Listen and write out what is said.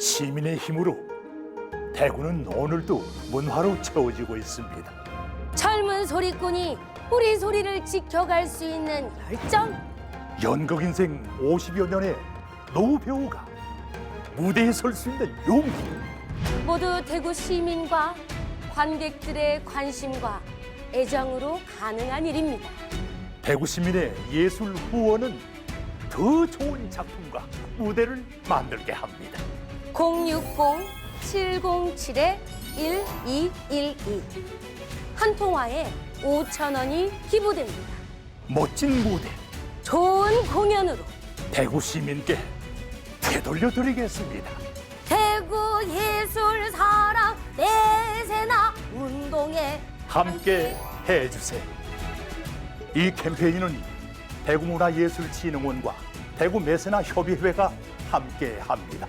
시민의 힘으로 대구는 오늘도 문화로 채워지고 있습니다. 젊은 소리꾼이 우리 소리를 지켜갈 수 있는 열정 연극 인생 50여 년의 노 배우가 무대에 설 수 있는 용기 모두 대구 시민과 관객들의 관심과 애정으로 가능한 일입니다. 대구 시민의 예술 후원은 더 좋은 작품과 무대를 만들게 합니다. 060-707-1212 한 통화에 5천 원이 기부됩니다. 멋진 무대 좋은 공연으로 대구 시민께 되돌려 드리겠습니다. 대구 예술 사랑 내세나 운동에 함께 해주세요. 이 캠페인은 대구문화예술진흥원과 대구 메세나 협의회가 함께 합니다.